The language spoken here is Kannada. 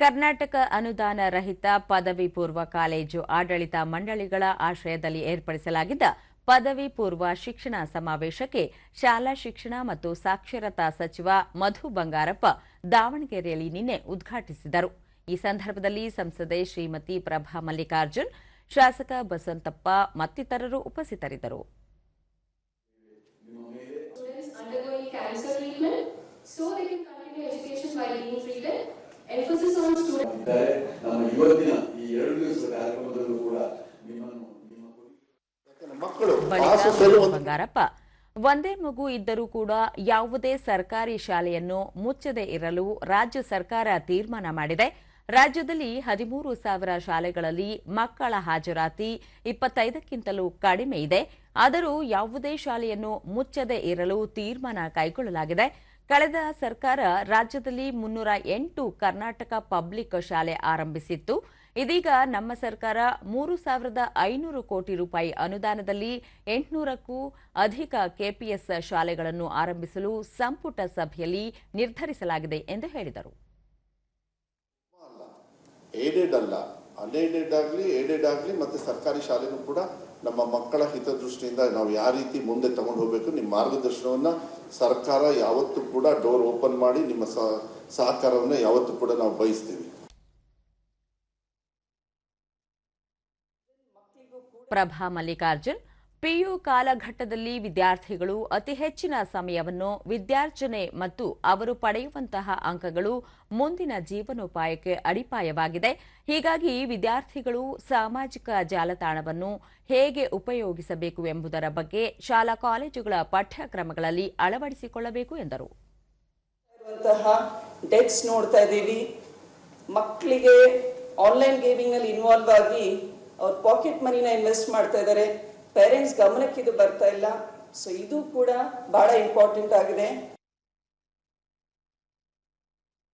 ಕರ್ನಾಟಕ ಅನುದಾನ ರಹಿತ ಪದವಿ ಪೂರ್ವ ಕಾಲೇಜು ಆಡಳಿತ ಮಂಡಳಿಗಳ ಆಶ್ರಯದಲ್ಲಿ ಏರ್ಪಡಿಸಲಾಗಿದ್ದ ಪದವಿ ಪೂರ್ವ ಶಿಕ್ಷಣ ಸಮಾವೇಶಕ್ಕೆ ಶಾಲಾ ಶಿಕ್ಷಣ ಮತ್ತು ಸಾಕ್ಷರತಾ ಸಚಿವ ಮಧು ಬಂಗಾರಪ್ಪ ದಾವಣಗೆರೆಯಲ್ಲಿ ನಿನ್ನೆ ಉದ್ಘಾಟಿಸಿದರು. ಈ ಸಂದರ್ಭದಲ್ಲಿ ಸಂಸದೆ ಶ್ರೀಮತಿ ಪ್ರಭಾ ಮಲ್ಲಿಕಾರ್ಜುನ್, ಶಾಸಕ ಬಸಂತಪ್ಪ ಮತ್ತಿತರರು ಉಪಸ್ಥಿತರಿದ್ದರು. Emphasis on student. ನಮ್ಮ ಇವತ್ತಿನ ಈ ಎರಡು ದಿವಸದ ಕಾರ್ಯಕ್ರಮದಲ್ಲೂ ಕೂಡ ನಿಮ್ಮನ್ನು ಮಕ್ಕಳು ಬಂಗಾರಪ್ಪ ಒಂದೇ ಮಗು ಇದ್ದರೂ ಕೂಡ ಯಾವುದೇ ಸರ್ಕಾರಿ ಶಾಲೆಯನ್ನು ಮುಚ್ಚದೇ ಇರಲು ರಾಜ್ಯ ಸರ್ಕಾರ ತೀರ್ಮಾನ ಮಾಡಿದೆ. ರಾಜ್ಯದಲ್ಲಿ ಹದಿಮೂರು ಸಾವಿರ ಶಾಲೆಗಳಲ್ಲಿ ಮಕ್ಕಳ ಹಾಜರಾತಿ ಇಪ್ಪತ್ತೈದಕ್ಕಿಂತಲೂ ಕಡಿಮೆ ಇದೆ. ಆದರೂ ಯಾವುದೇ ಶಾಲೆಯನ್ನು ಮುಚ್ಚದೆ ಇರಲು ತೀರ್ಮಾನ ಕೈಗೊಳ್ಳಲಾಗಿದೆ. ಕಳೆದ ಸರ್ಕಾರ ರಾಜ್ಯದಲ್ಲಿ ಮುನ್ನೂರ ಎಂಟು ಕರ್ನಾಟಕ ಪಬ್ಲಿಕ್ ಶಾಲೆ ಆರಂಭಿಸಿತ್ತು. ಇದೀಗ ನಮ್ಮ ಸರ್ಕಾರ ಮೂರು ಸಾವಿರದ ಐನೂರು ಕೋಟಿ ರೂಪಾಯಿ ಅನುದಾನದಲ್ಲಿ ಎಂಟುನೂರಕ್ಕೂ ಅಧಿಕ ಕೆಪಿಎಸ್ ಶಾಲೆಗಳನ್ನು ಆರಂಭಿಸಲು ಸಂಪುಟ ಸಭೆಯಲ್ಲಿ ನಿರ್ಧರಿಸಲಾಗಿದೆ ಎಂದು ಹೇಳಿದರು. ಏಡೆಡ್ ಅಲ್ಲ ಅನ್ಏಡೆಡ್ ಆಗಲಿ ಏಡೆಡ್ ಆಗಲಿ ಮತ್ತು ಸರ್ಕಾರಿ ಶಾಲೆನೂ ಕೂಡ ನಮ್ಮ ಮಕ್ಕಳ ಹಿತದೃಷ್ಟಿಯಿಂದ ನಾವು ಯಾವ ರೀತಿ ಮುಂದೆ ತಗೊಂಡು ಹೋಗಬೇಕು ನಿಮ್ಮ ಮಾರ್ಗದರ್ಶನವನ್ನು ಸರ್ಕಾರ ಯಾವತ್ತೂ ಕೂಡ ಡೋರ್ ಓಪನ್ ಮಾಡಿ ನಿಮ್ಮ ಸಹ- ಸಹಕಾರವನ್ನು ಯಾವತ್ತೂ ಕೂಡ ನಾವು ಬಯಸ್ತೀವಿ. ಪ್ರಭಾ ಮಲ್ಲಿಕಾರ್ಜುನ್ ಪಿಯು ಕಾಲಘಟ್ಟದಲ್ಲಿ ವಿದ್ಯಾರ್ಥಿಗಳು ಅತಿ ಹೆಚ್ಚಿನ ಸಮಯವನ್ನು ವಿದ್ಯಾರ್ಜನೆ ಮತ್ತು ಅವರು ಪಡೆಯುವಂತಹ ಅಂಕಗಳು ಮುಂದಿನ ಜೀವನೋಪಾಯಕ್ಕೆ ಅಡಿಪಾಯವಾಗಿದೆ. ಹೀಗಾಗಿ ವಿದ್ಯಾರ್ಥಿಗಳು ಸಾಮಾಜಿಕ ಜಾಲತಾಣವನ್ನು ಹೇಗೆ ಉಪಯೋಗಿಸಬೇಕು ಎಂಬುದರ ಬಗ್ಗೆ ಶಾಲಾ ಕಾಲೇಜುಗಳ ಪಠ್ಯಕ್ರಮಗಳಲ್ಲಿ ಅಳವಡಿಸಿಕೊಳ್ಳಬೇಕು ಎಂದರು. ನೋಡ್ತಾ ಮಕ್ಕಳಿಗೆ ಆನ್ಲೈನ್ ಗೇಮಿಂಗ್ ಅಲ್ಲಿ ಇನ್ವಾಲ್ವ್ ಆಗಿ ಅವ್ರ ಪಾಕೆಟ್ ಮನಿನ ಇನ್ವೆಸ್ಟ್ ಮಾಡ್ತಾ ಇದ್ದಾರೆ. ಪೇರೆಂಟ್ಸ್ ಗಮನಕ್ಕೆ ಇದು ಬರ್ತಾ ಇಲ್ಲ. ಸೊ ಇದು ಕೂಡ ಬಹಳ ಇಂಪಾರ್ಟೆಂಟ್ ಆಗಿದೆ.